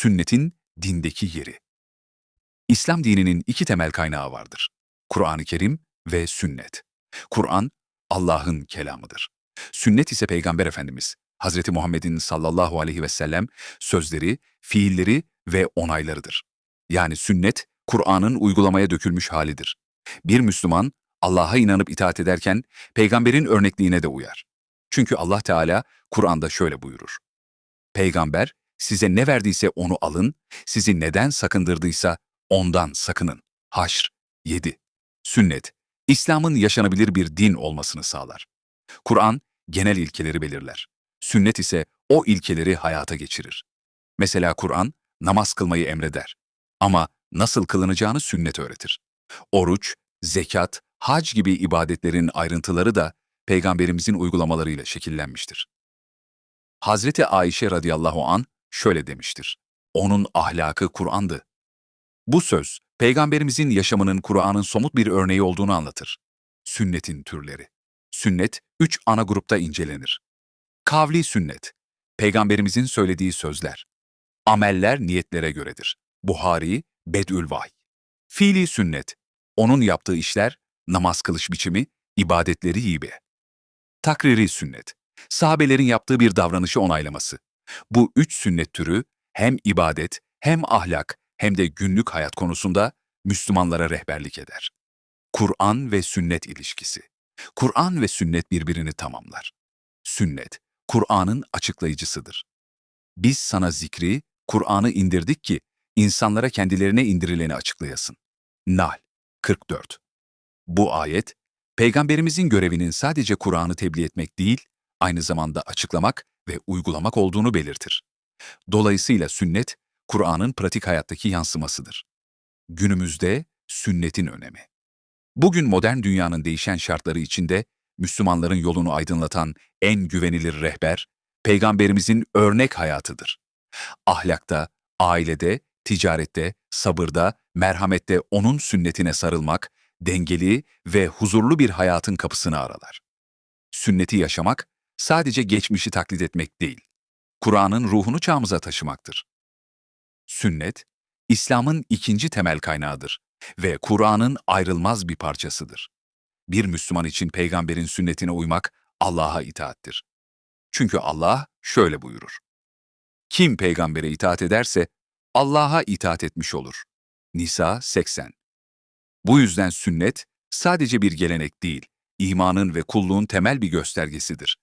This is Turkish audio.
Sünnetin dindeki yeri. İslam dininin iki temel kaynağı vardır. Kur'an-ı Kerim ve sünnet. Kur'an, Allah'ın kelamıdır. Sünnet ise Peygamber Efendimiz, Hazreti Muhammed'in sallallahu aleyhi ve sellem sözleri, fiilleri ve onaylarıdır. Yani sünnet, Kur'an'ın uygulamaya dökülmüş halidir. Bir Müslüman, Allah'a inanıp itaat ederken, peygamberin örnekliğine de uyar. Çünkü Allah Teala Kur'an'da şöyle buyurur. Peygamber, size ne verdiyse onu alın, sizi neden sakındırdıysa ondan sakının. Haşr 7. Sünnet, İslam'ın yaşanabilir bir din olmasını sağlar. Kur'an, genel ilkeleri belirler. Sünnet ise o ilkeleri hayata geçirir. Mesela Kur'an, namaz kılmayı emreder. Ama nasıl kılınacağını sünnet öğretir. Oruç, zekat, hac gibi ibadetlerin ayrıntıları da Peygamberimizin uygulamalarıyla şekillenmiştir. Hazreti Ayşe radıyallahu an şöyle demiştir. Onun ahlakı Kur'an'dı. Bu söz, Peygamberimizin yaşamının Kur'an'ın somut bir örneği olduğunu anlatır. Sünnetin türleri. Sünnet, üç ana grupta incelenir. Kavli sünnet, Peygamberimizin söylediği sözler. Ameller niyetlere göredir. Buhari, Bedül Vahy. Fiili sünnet, onun yaptığı işler, namaz kılış biçimi, ibadetleri hibe. Takriri sünnet, sahabelerin yaptığı bir davranışı onaylaması. Bu üç sünnet türü hem ibadet, hem ahlak, hem de günlük hayat konusunda Müslümanlara rehberlik eder. Kur'an ve sünnet ilişkisi. Kur'an ve sünnet birbirini tamamlar. Sünnet, Kur'an'ın açıklayıcısıdır. Biz sana zikri, Kur'an'ı indirdik ki insanlara kendilerine indirileni açıklayasın. Nahl 44 Bu ayet, Peygamberimizin görevinin sadece Kur'an'ı tebliğ etmek değil, aynı zamanda açıklamak ve uygulamak olduğunu belirtir. Dolayısıyla sünnet, Kur'an'ın pratik hayattaki yansımasıdır. Günümüzde sünnetin önemi. Bugün modern dünyanın değişen şartları içinde Müslümanların yolunu aydınlatan en güvenilir rehber, Peygamberimizin örnek hayatıdır. Ahlakta, ailede, ticarette, sabırda, merhamette onun sünnetine sarılmak, dengeli ve huzurlu bir hayatın kapısını aralar. Sünneti yaşamak, sadece geçmişi taklit etmek değil, Kur'an'ın ruhunu çağımıza taşımaktır. Sünnet, İslam'ın ikinci temel kaynağıdır ve Kur'an'ın ayrılmaz bir parçasıdır. Bir Müslüman için peygamberin sünnetine uymak Allah'a itaattir. Çünkü Allah şöyle buyurur. Kim peygambere itaat ederse Allah'a itaat etmiş olur. Nisa 80 Bu yüzden sünnet sadece bir gelenek değil, imanın ve kulluğun temel bir göstergesidir.